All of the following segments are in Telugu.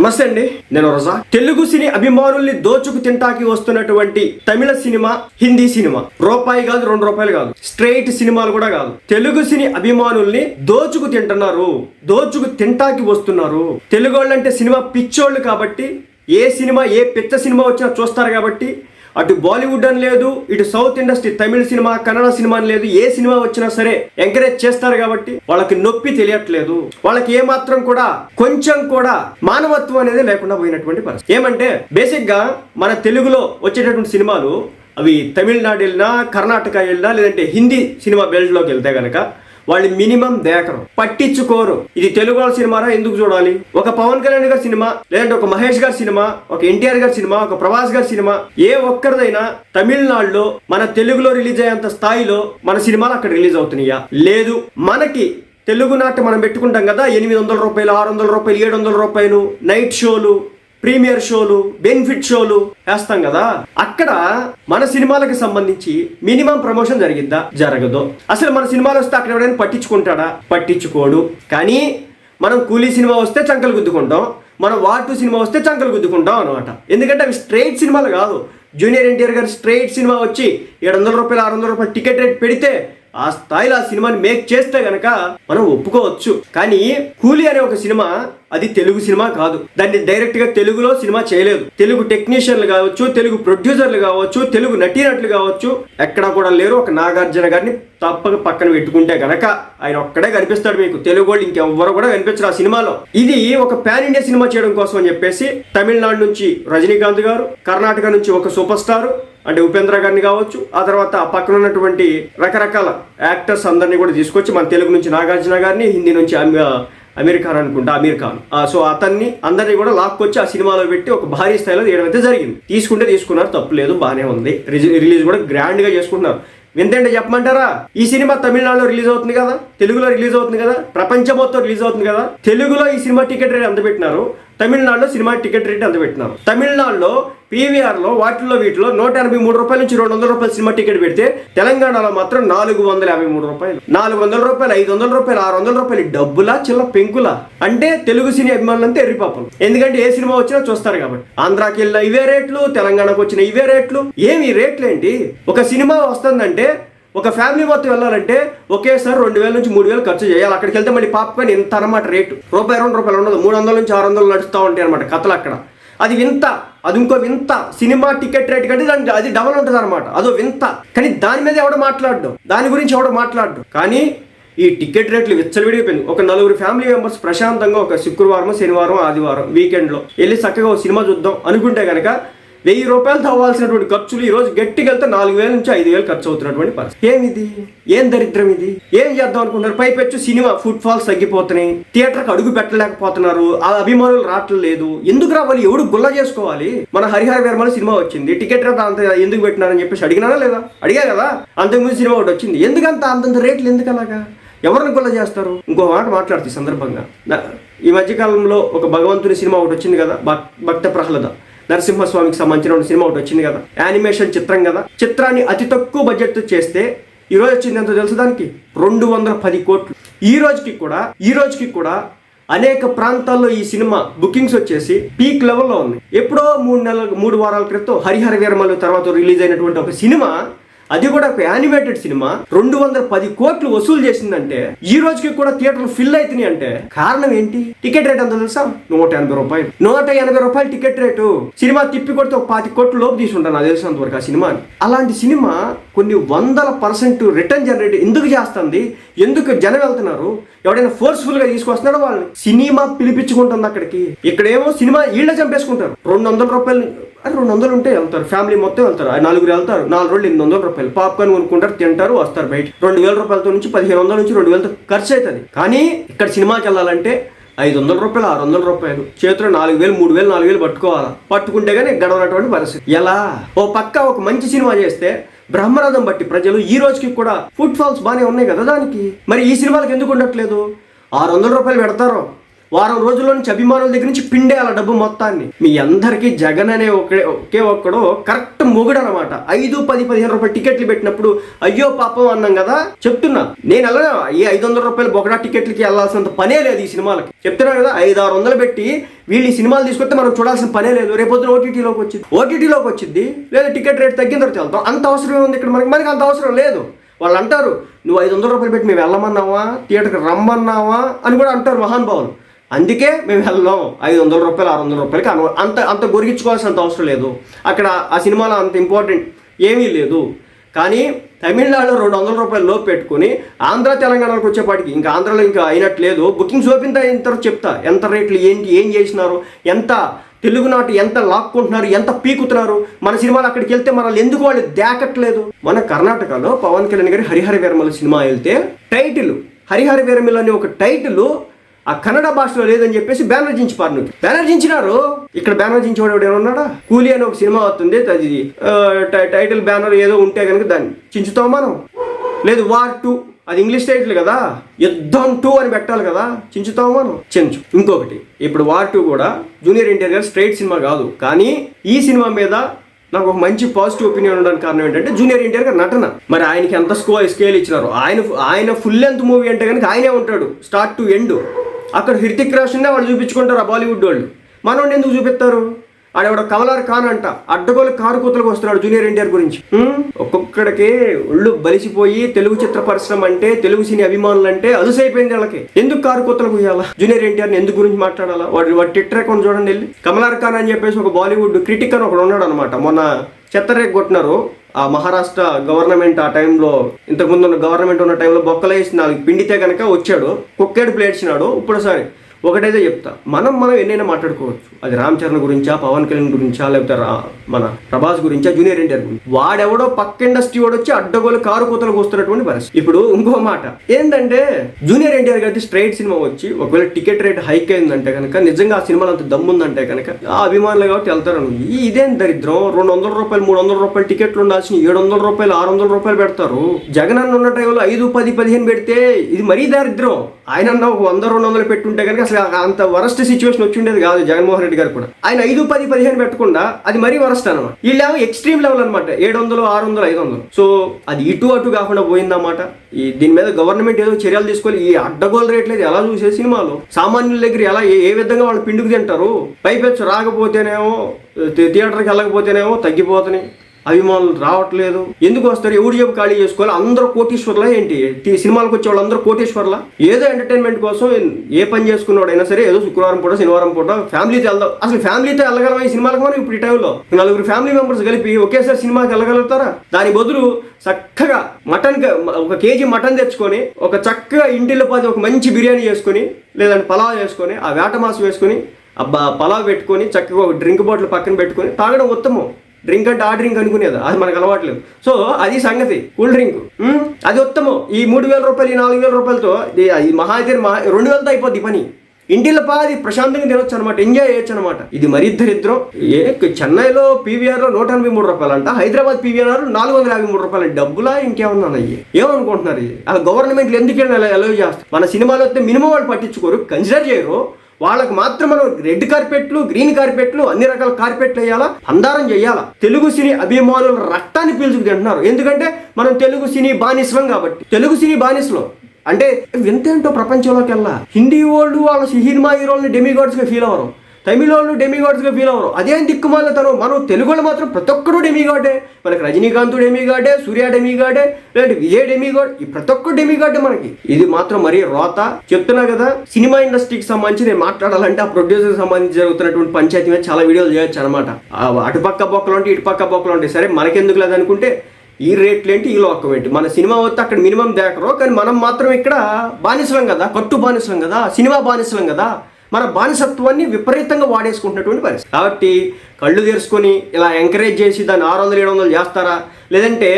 నమస్తే అండి నేను రోజా. తెలుగు సినీ అభిమానుల్ని దోచుకు తింటాకి వస్తున్నటువంటి తమిళ సినిమా హిందీ సినిమా. రూపాయి కాదు రెండు రూపాయలు కాదు. స్ట్రైట్ సినిమాలు కూడా కాదు. తెలుగు సినీ అభిమానుల్ని దోచుకు తింటున్నారు. దోచుకు తింటాకి వస్తున్నారు. తెలుగు వాళ్ళంటే సినిమా పిచ్చోళ్ళు కాబట్టి ఏ సినిమా ఏ పిచ్చ సినిమా వచ్చినా చూస్తారు కాబట్టి అటు బాలీవుడ్ అని లేదు ఇటు south industry Tamil cinema Kannada cinema అని లేదు ఏ సినిమా వచ్చినా సరే ఎంకరేజ్ చేస్తారు కాబట్టి వాళ్ళకి నొప్పి తెలియట్లేదు. వాళ్ళకి ఏ మాత్రం కూడా కొంచెం కూడా మానవత్వం అనేది లేకుండా పోయినటువంటి పరిస్థితి. ఏమంటే బేసిక్గా మన తెలుగులో వచ్చేటటువంటి సినిమాలు అవి తమిళనాడు వెళ్ళినా కర్ణాటక వెళ్ళినా లేదంటే హిందీ సినిమా బెల్ట్లోకి వెళ్తే గనక వాళ్ళు మినిమం దేకరు పట్టించుకోరు. ఇది తెలుగు వాళ్ళ సినిమారా? ఎందుకు చూడాలి? ఒక పవన్ కళ్యాణ్ గారి సినిమా లేదంటే ఒక మహేష్ గారి సినిమా ఒక ఎన్టీఆర్ గారి సినిమా ఒక ప్రభాస్ గారి సినిమా ఏ ఒక్కరిదైనా తమిళనాడులో మన తెలుగులో రిలీజ్ అయ్యేంత స్థాయిలో మన సినిమాలు అక్కడ రిలీజ్ అవుతున్నాయా? లేదు. మనకి తెలుగు నాట మనం పెట్టుకుంటాం కదా ఎనిమిది వందల రూపాయలు ఆరు వందల రూపాయలు ఏడు వందల రూపాయలు నైట్ షోలు ప్రీమియర్ షోలు బెనిఫిట్ షోలు వేస్తాం కదా. అక్కడ మన సినిమాలకు సంబంధించి మినిమం ప్రమోషన్ జరిగిద్దా? జరగదు. అసలు మన సినిమాలు వస్తే అక్కడ ఎవరైనా పట్టించుకుంటాడా? పట్టించుకోడు. కానీ మనం కూలీ సినిమా వస్తే చంకలు గుద్దుకుంటాం. మనం వాటు సినిమా వస్తే చంకలు గుద్దుకుంటాం అనమాట ఎందుకంటే అవి స్ట్రైట్ సినిమాలు కాదు. జూనియర్ ఎన్టీఆర్ గారి స్ట్రైట్ సినిమా వచ్చి ఏడు వందల రూపాయలు ఆరు వందల రూపాయలు టికెట్ రేట్ పెడితే ఆ స్థాయిలో ఆ సినిమాని మేక్ చేస్తే గనక మనం ఒప్పుకోవచ్చు. కానీ కూలీ అనే ఒక సినిమా అది తెలుగు సినిమా కాదు. దాన్ని డైరెక్ట్గా తెలుగులో సినిమా చేయలేదు. తెలుగు టెక్నీషియన్లు కావచ్చు తెలుగు ప్రొడ్యూసర్లు కావచ్చు తెలుగు నటీనటులు కావచ్చు ఎక్కడా కూడా లేరు. ఒక నాగార్జున గారిని తప్పక పక్కన పెట్టుకుంటే గనక ఆయన ఒక్కడే కనిపిస్తాడు మీకు. తెలుగు వాళ్ళు ఇంకెవ్వరు కూడా కనిపించరు ఆ సినిమాలో. ఇది ఒక పాన్ ఇండియా సినిమా చేయడం కోసం అని చెప్పేసి తమిళనాడు నుంచి రజనీకాంత్ గారు కర్ణాటక నుంచి ఒక సూపర్ స్టార్ అంటే ఉపేంద్ర గారిని కావచ్చు ఆ తర్వాత ఆ పక్కన ఉన్నటువంటి రకరకాల యాక్టర్స్ అందరినీ కూడా తీసుకొచ్చి మన తెలుగు నుంచి నాగార్జున గారిని హిందీ నుంచి అమి- అమీర్ ఖాన్ అనుకుంటా అమీర్ ఖాన్. సో అతన్ని అందరినీ కూడా లాక్కొచ్చి ఆ సినిమాలో పెట్టి ఒక భారీ స్థాయిలో తీయడం అయితే జరిగింది. తీసుకుంటే తీసుకున్నారు తప్పు లేదు బాగానే ఉంది. రిలీజ్ కూడా గ్రాండ్గా చేసుకుంటున్నారు. వింతంటే చెప్పమంటారా? ఈ సినిమా తమిళనాడులో రిలీజ్ అవుతుంది కదా తెలుగులో రిలీజ్ అవుతుంది కదా ప్రపంచం మొత్తం రిలీజ్ అవుతుంది కదా తెలుగులో ఈ సినిమా టికెట్ రేట్ ఎంత పెట్టినారు? తమిళనాడులో సినిమా టికెట్ రేట్ ఎంత పెట్టినారు? తమిళనాడులో పీవీఆర్లో వాటిల్లో వీటిలో నూట ఎనభై మూడు రూపాయల నుంచి రెండు వందల రూపాయల సినిమా టికెట్ పెడితే తెలంగాణలో మాత్రం నాలుగు వందల యాభై మూడు రూపాయలు. నాలుగు వందల రూపాయలు ఐదు వందల రూపాయలు ఆరు వందల రూపాయలు డబ్బులా చిల్ల పెంకులా? అంటే తెలుగు సినీ అభిమానులంతా ఎర్రిపాపలు ఎందుకంటే ఏ సినిమా వచ్చినా చూస్తారు కాబట్టి. ఆంధ్రాకి వెళ్ళిన ఇవే రేట్లు తెలంగాణకు వచ్చిన ఇవే రేట్లు. ఏమి రేట్లు ఏంటి? ఒక సినిమా వస్తుందంటే ఒక ఫ్యామిలీ మొత్తం వెళ్ళాలంటే ఒకేసారి రెండు వేల నుంచి మూడు వేలు ఖర్చు చేయాలి. అక్కడికి వెళ్తే మళ్ళీ పాప్కార్న్ ఇంత అనమాట రేటు రూపాయి రెండు రూపాయలు ఉండదు. మూడు వందల నుంచి ఆరు వందలు నడుస్తూ ఉంటాయి అనమాట కథలు అక్కడ. అది వింత. అది ఇంకో వింత. సినిమా టికెట్ రేట్ కంటే దాని అది డబల్ ఉంటుంది అనమాట అదో వింత. కానీ దాని మీద ఎవడో మాట్లాడడం. దాని గురించి ఎవడో మాట్లాడడం. కానీ ఈ టికెట్ రేట్లు విచ్చలవిడిపోయింది ఒక నలుగురు ఫ్యామిలీ మెంబర్స్ ప్రశాంతంగా ఒక శుక్రవారం శనివారం ఆదివారం వీకెండ్లో వెళ్ళి చక్కగా ఒక సినిమా చూద్దాం అనుకుంటే కనుక వెయ్యి రూపాయలు తవ్వాల్సినటువంటి ఖర్చులు ఈ రోజు గట్టికి వెళ్తే నాలుగు వేల నుంచి ఐదు వేలు ఖర్చు అవుతున్నటువంటి పరిస్థితి. ఏమిది? ఏం దరిద్రం ఇది? ఏం చేద్దాం అనుకుంటారు పైపెచ్చు సినిమా ఫుట్ ఫాల్స్ తగ్గిపోతున్నాయి. థియేటర్కి అడుగు పెట్టలేకపోతున్నారు. ఆ అభిమానులు రావట్లేదు ఎందుకు రావాలి? ఎవడు గుల్ల చేసుకోవాలి? మన హరిహర వేర్మల సినిమా వచ్చింది. టికెట్ రేట్ అంత ఎందుకు పెట్టినారని చెప్పేసి అడిగినారా లేదా? అడిగా కదా. అంతకుముందు సినిమా ఒకటి వచ్చింది. ఎందుకంత అంతంత రేట్లు ఎందుకు అలాగా? ఎవరిని గుల్ల చేస్తారు? ఇంకో మాట మాట్లాడుతుంది ఈ సందర్భంగా. ఈ మధ్యకాలంలో ఒక భగవంతుని సినిమా ఒకటి వచ్చింది కదా భక్- భక్త ప్రహ్లాద నరసింహస్వామికి సంబంధించిన సినిమా ఒకటి వచ్చింది కదా. యానిమేషన్ చిత్రం కదా. చిత్రాన్ని అతి తక్కువ బడ్జెట్ చేస్తే ఈ రోజు వచ్చింది ఎంతో తెలుసు దానికి? రెండు వందల పది కోట్లు. ఈ రోజుకి కూడా ఈ రోజుకి కూడా అనేక ప్రాంతాల్లో ఈ సినిమా బుకింగ్స్ వచ్చేసి పీక్ లెవెల్లో ఉంది. ఎప్పుడో మూడు నెలల మూడు వారాల క్రితం హరిహర వీరమల్లు తర్వాత రిలీజ్ అయినటువంటి ఒక సినిమా అది కూడా ఒక యానిమేటెడ్ సినిమా రెండు వందల పది కోట్లు వసూలు చేసిందంటే ఈ రోజుకి కూడా థియేటర్లు ఫిల్ అవుతున్నాయి అంటే కారణం ఏంటి? టికెట్ రేట్ ఎంత తెలుసా? నూట ఎనభై రూపాయలు. నూట ఎనభై రూపాయలు టికెట్ రేటు. సినిమా తిప్పి కొడితే ఒక పాతి కోట్లు లోపు తీసుకుంటాను నాకు తెలిసినంత వరకు ఆ సినిమా అలాంటి సినిమా కొన్ని వందల పర్సెంట్ రిటర్న్ జనరేట్ ఎందుకు చేస్తుంది? ఎందుకు జనం వెళ్తున్నారు? ఎవడైనా ఫోర్స్ఫుల్గా తీసుకొస్తున్నాడో వాళ్ళని? సినిమా పిలిపించుకుంటుంది అక్కడికి. ఇక్కడేమో సినిమా ఈళ్ళ చంపేసుకుంటారు. రెండు వందల రూపాయలు అది రెండు వందలు ఉంటే వెళ్తారు. ఫ్యామిలీ మొత్తం వెళ్తారు. ఆ నలుగురు వెళ్తారు. నాలుగు రోజులు ఎనిమిది వందల రూపాయలు. పాప్కార్న్ కొనుక్కుంటారు తింటారు వస్తారు బయట. రెండు వేల రూపాయలతో నుంచి పదిహేను వందల నుంచి రెండు వేలతో ఖర్చు అవుతుంది కానీ ఇక్కడ సినిమాకి వెళ్ళాలంటే ఐదు వందల రూపాయలు ఆరు వందల రూపాయలు. చేతిలో నాలుగు వేలు మూడు వేలు నాలుగు వేలు పట్టుకోవాలా? పట్టుకుంటే కానీ గడవనటువంటి పరిస్థితి. ఎలా? ఓ పక్క ఒక మంచి సినిమా చేస్తే బ్రహ్మరథం బట్టి ప్రజలు ఈ రోజుకి కూడా ఫుట్ ఫాల్స్ బాగానే ఉన్నాయి కదా దానికి? మరి ఈ సినిమాలకు ఎందుకు ఉండట్లేదు? ఆరు వందల రూపాయలు పెడతారు. వారం రోజుల్లో నుంచి అభిమానుల దగ్గర నుంచి పిండేయాల డబ్బు మొత్తాన్ని. మీ అందరికీ జగన్ అనే ఒకే ఒకే ఒక్కడు కరెక్ట్ మొగుడు అనమాట ఐదు పది పదిహేను రూపాయలు టికెట్లు పెట్టినప్పుడు అయ్యో పాపం అన్నాం కదా? చెప్తున్నా. నేను వెళ్ళను? ఈ ఐదు వందల రూపాయలు బొకడా టికెట్లకి వెళ్ళాల్సినంత పనే లేదు ఈ సినిమాలకి. చెప్తున్నా కదా? ఐదు ఆరు వందలు పెట్టి వీళ్ళు ఈ సినిమాలు తీసుకొస్తే మనం చూడాల్సిన పనే లేదు. రేపొద్దున ఓటీటీలోకి వచ్చింది. ఓటీటీలోకి వచ్చింది. లేదా టికెట్ రేట్ తగ్గిన తర్వాత వెళ్తాం. అంత అవసరం ఉంది ఇక్కడ మనకి? మనకి అంత అవసరం లేదు. వాళ్ళు అంటారు నువ్వు ఐదు వందల రూపాయలు పెట్టి మేము వెళ్ళమన్నావా? థియేటర్కి రమ్మన్నావా? అని కూడా అంటారు మహానుభావులు. అందుకే మేము వెళ్ళాం. ఐదు వందల రూపాయలు ఆరు వందల రూపాయలకి అను అంత అంత గొరిగించుకోవాల్సినంత అవసరం లేదు. అక్కడ ఆ సినిమాలో అంత ఇంపార్టెంట్ ఏమీ లేదు. కానీ తమిళనాడులో రెండు వందల రూపాయలు లోపు పెట్టుకుని ఆంధ్ర తెలంగాణకు వచ్చేపాటికి ఇంకా ఆంధ్రలో ఇంకా అయినట్లేదు. బుకింగ్స్ ఓపెన్ ఎంత చెప్తా ఎంత రేట్లు ఏంటి ఏం చేసినారు ఎంత తెలుగునాటు ఎంత లాక్కుంటున్నారు ఎంత పీకుతున్నారు. మన సినిమాలు అక్కడికి వెళ్తే మనల్ని ఎందుకు వాళ్ళు దాకట్లేదు? మన కర్ణాటకలో పవన్ కళ్యాణ్ గారి హరిహర వీరమల సినిమా వెళ్తే టైటిల్ హరిహర వీరమల అనే ఒక టైటిల్ ఆ కన్నడ భాషలో లేదని చెప్పేసి బ్యానర్ చించిపారు నువ్వు. బ్యానర్ చించినారు? ఇక్కడ బ్యానర్ చించేవాడు ఎవడు ఉన్నాడా? కూలీ అని ఒక సినిమా వస్తుంది అది టైటిల్ బ్యానర్ ఏదో ఉంటే కనుక దాన్ని చించుతాం మనం? లేదు వార్ టూ. అది ఇంగ్లీష్ టైటిల్ కదా? యుద్ధం టూ అని పెట్టాలి కదా? చించుతాం మనం? చించు. ఇంకొకటి ఇప్పుడు వార్ టూ కూడా junior NTR garu straight cinema కాదు. కానీ ఈ సినిమా మీద నాకు ఒక మంచి పాజిటివ్ ఒపీనియన్ ఉండడానికి కారణం ఏంటంటే జూనియర్ ఎన్టీఆర్ గారు నటన. మరి ఆయనకి ఎంత స్కో స్కేల్ ఇచ్చినారు? ఆయన ఆయన ఫుల్ లెంత్ మూవీ అంటే కనుక ఆయనే ఉంటాడు. Start to end. అక్కడ హిర్తిక్ రోషన్నే వాళ్ళు చూపించుకుంటారు ఆ బాలీవుడ్ వాళ్ళు. మనోడిని ఎందుకు చూపిస్తారు? ఆడెవడ కమలార్ ఖాన్ అంట. అడ్డగోలు కారు కూతలకు వస్తున్నాడు జూనియర్ ఎన్టీఆర్ గురించి. ఒక్కొక్కడికి ఒళ్ళు బలిసిపోయి తెలుగు చిత్ర పరిశ్రమ అంటే తెలుగు సినీ అభిమానులు అంటే అలుసైపోయింది వాళ్ళకి. ఎందుకు కారు కూతలకు పోయాలా? జూనియర్ ఎన్టీఆర్ ఎందుకు గురించి మాట్లాడాలా? వాడు వాడి ట్విట్టర్ అకౌంట్ చూడండి వెళ్ళి. కమలార్ ఖాన్ అని చెప్పేసి ఒక బాలీవుడ్ క్రిటిక్ అని ఒకడు ఉన్నాడు అనమాట మొన్న చెత్తరేక్ కొట్టినారు. ఆ మహారాష్ట్ర గవర్నమెంట్ ఆ టైంలో ఇంతకుముందు ఉన్న గవర్నమెంట్ ఉన్న టైంలో బొక్కలేసి నాలుగు పిండితే కనుక వచ్చాడు. కుక్కేడు ప్లేడ్చినాడు ఇప్పుడు సారీ ఒకటైతే చెప్తా. మనం మనం ఎన్నైనా మాట్లాడుకోవచ్చు. అది రామ్ చరణ్ గురించా పవన్ కళ్యాణ్ గురించా లేకపోతే రా- మన ప్రభాస్ గురించా జూనియర్ ఎన్టీఆర్ గురించి. వాడెవడో పక్క ఇండస్ట్రీ వాడు వచ్చి అడ్డగోలు కారు కూతలు కూస్తున్నటువంటి పరిస్థితి. ఇప్పుడు ఇంకో మాట. ఏంటంటే జూనియర్ ఎన్టీఆర్ గారి స్ట్రైట్ సినిమా వచ్చి ఒకవేళ టికెట్ రేట్ హైక్ అయిందంటే కనుక నిజంగా ఆ సినిమాలో అంత దమ్ముందంటే కనుక ఆ అభిమానులు కాబట్టి వెళ్తారు ఇదేం దరిద్రం? రెండు వందల రూపాయలు మూడు వందల రూపాయలు టికెట్లు ఉండాల్సిన ఏడు వందల రూపాయలు ఆరు వందల రూపాయలు పెడతారు. జగన్ అన్న ఉన్న టైంలో ఐదు పది పదిహేను పెడితే ఇది మరీ దారిద్రం. ఆయన అన్న ఒక వంద రెండు వందలు పెట్టుంటే కనుక అసలు అంత వరస్ట్ సిచ్యువేషన్ వచ్చిండేది కాదు జగన్మోహన్ రెడ్డి గారు కూడా. ఆయన ఐదు పది పదిహేను పెట్టకుండా అది మరీ వరస్ట్ అనమాట వీళ్ళేమో ఎక్స్ట్రీమ్ లెవెల్ అనమాట ఏడు వందలు ఆరు వందలు ఐదు వందలు సో అది ఇటు అటు కాకుండా పోయిందన్నమాట. ఈ దీని మీద గవర్నమెంట్ ఏదో చర్యలు తీసుకోవాలి. ఈ అడ్డగోలు రేట్లు అయితే ఎలా చూసే సినిమాలో? సామాన్యుల దగ్గర ఎలా ఏ విధంగా వాళ్ళు పిండుకు తింటారు? పైపెచ్చు రాకపోతేనేమో థియేటర్కి వెళ్ళకపోతేనేమో తగ్గిపోతున్నాయి. అభిమానులు రావట్లేదు. ఎందుకు వస్తారు? ఎవడు చెప్పు ఖాళీ చేసుకోవాలి? అందరూ కోటీశ్వర్లా ఏంటి? సినిమాలకు వచ్చే వాళ్ళందరూ కోటీశ్వర్లా? ఏదో ఎంటర్టైన్మెంట్ కోసం ఏ పని చేసుకున్నాడైనా సరే ఏదో శుక్రవారం పూట శనివారం పూట ఫ్యామిలీతో వెళ్దాం. అసలు ఫ్యామిలీతో వెళ్ళగలం ఈ సినిమాలకు మనం ఇప్పుడు ఈ టైంలో? నలుగురు ఫ్యామిలీ మెంబర్స్ కలిపి ఒకేసారి సినిమాకి వెళ్ళగలుగుతారా? దాని బదులు చక్కగా మటన్ ఒక కేజీ మటన్ తెచ్చుకొని ఒక చక్కగా ఇంటిలో పది ఒక మంచి బిర్యానీ చేసుకొని లేదంటే పలావ్ చేసుకొని ఆ వేట మాసం వేసుకొని అబ్బా పలావ్ పెట్టుకొని చక్కగా ఒక డ్రింక్ బాటిల్ పక్కన పెట్టుకొని తాగడం ఉత్తమం. డ్రింక్ అంటే ఆ డ్రింక్ అనుకునేది. అది మనకు అలవాట్లేదు. సో అది సంగతి. కూల్ డ్రింక్ అది ఉత్తమం. ఈ మూడు వేల రూపాయలు ఈ నాలుగు వేల రూపాయలతో ఈ మహా అయితే మహా రెండు వేలతో అయిపోద్ది పని. ఇంటిలో పాది ప్రశాంతంగా తినొచ్చు అనమాట ఎంజాయ్ చేయొచ్చు అనమాట ఇది మరీ దరిద్రం. ఏ చెన్నైలో పీవీఆర్ నూట ఎనభై మూడు రూపాయలు అంట హైదరాబాద్ పీవీఆర్ నాలుగు వందల యాభై మూడు రూపాయలు డబ్బులా ఇంకేమన్నా అయ్యి? ఏమనుకుంటున్నారు? ఇది అలా గవర్నమెంట్లు ఎందుకు అలౌ చేస్తారు? మన సినిమాలో వస్తే మినిమం వాళ్ళు పట్టించుకోరు. కన్సిడర్ చేయరు. వాళ్ళకి మాత్రం మనం రెడ్ కార్పెట్లు గ్రీన్ కార్పెట్లు అన్ని రకాల కార్పెట్లు వేయాలా? అందారం చేయాలా? తెలుగు సినీ అభిమానుల రక్తాన్ని పీల్చుకు తింటున్నారు. ఎందుకంటే మనం తెలుగు సినీ బానిసలం కాబట్టి. తెలుగు సినీ బానిసలం. అంటే వింతేంటో ప్రపంచంలోకి వెళ్ళా హిందీ వాళ్ళు వాళ్ళ సినిమా హీరోల్ని డెమిగాడ్స్గా ఫీల్ అవ్వరు. తమిళ వాళ్ళు డెమిగాడ్స్గా ఫీల్ అవ్వరు. అదేం దిక్కుమాల తను మనం తెలుగు వాళ్ళు మాత్రం ప్రతి ఒక్కరు డెమిగాడే మనకి రజనీకాంత్ డెమిగాడే సూర్య డెమిగాడే లేదంటే విజయ్ డెమిగాడ్ ఈ ప్రతి ఒక్కడు డెమిగాడే మనకి. ఇది మాత్రం మరీ రోత. చెప్తున్నా కదా సినిమా ఇండస్ట్రీకి సంబంధించి నేను మాట్లాడాలంటే ఆ ప్రొడ్యూసర్కి సంబంధించి జరుగుతున్నటువంటి పంచాయతీ మీద చాలా వీడియోలు చేయొచ్చు అనమాట అటుపక్క బొక్కలు ఉంటాయి ఇటుపక్క బొక్కలు ఉంటాయి సరే మనకెందుకు లేదనుకుంటే ఈ రేట్లు ఏంటి ఈ లోకం ఏంటి? మన సినిమా వస్తే అక్కడ మినిమం దేకరు కానీ మనం మాత్రం ఇక్కడ బానిసలం కదా కట్టు బానిసలం కదా సినిమా బానిసలం కదా. మన బానిసత్వాన్ని విపరీతంగా వాడేసుకుంటున్నటువంటి పరిస్థితి. కాబట్టి కళ్ళు తెరుచుకొని ఇలా ఎంకరేజ్ చేసి దాన్ని ఆరు వందలు ఏడు వందలు చేస్తారా? లేదంటే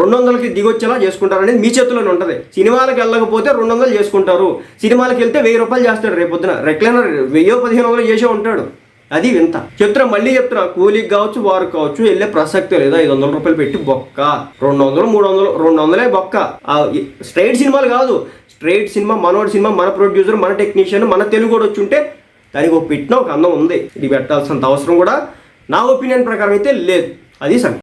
రెండు వందలకి దిగొచ్చేలా చేసుకుంటారనేది మీ చేతిలోనే ఉంటుంది. సినిమాలకు వెళ్ళకపోతే రెండు వందలు చేసుకుంటారు. సినిమాలకు వెళ్తే వెయ్యి రూపాయలు చేస్తాడు రేపు పొద్దున రెక్లైనర్ వెయ్యో పదిహేను వందలు చేసే ఉంటాడు. అది వింత. చెప్తున్నా మళ్ళీ చెప్తున్నా కూలీకి కావచ్చు వారు కావచ్చు వెళ్ళే ప్రసక్తే లేదు. ఐదు వందల రూపాయలు పెట్టి బొక్క. రెండు వందలు మూడు వందలు రెండు వందలే బొక్క. స్ట్రైట్ సినిమాలు కాదు. స్ట్రైట్ సినిమా మనోడి సినిమా మన ప్రొడ్యూసర్ మన టెక్నీషియన్ మన తెలుగు కూడా వచ్చి ఉంటే దానికి ఒక పెట్టిన ఒక అందం ఉంది. ఇది పెట్టాల్సినంత అవసరం కూడా నా ఒపీనియన్ ప్రకారం అయితే లేదు. అది సంగతి.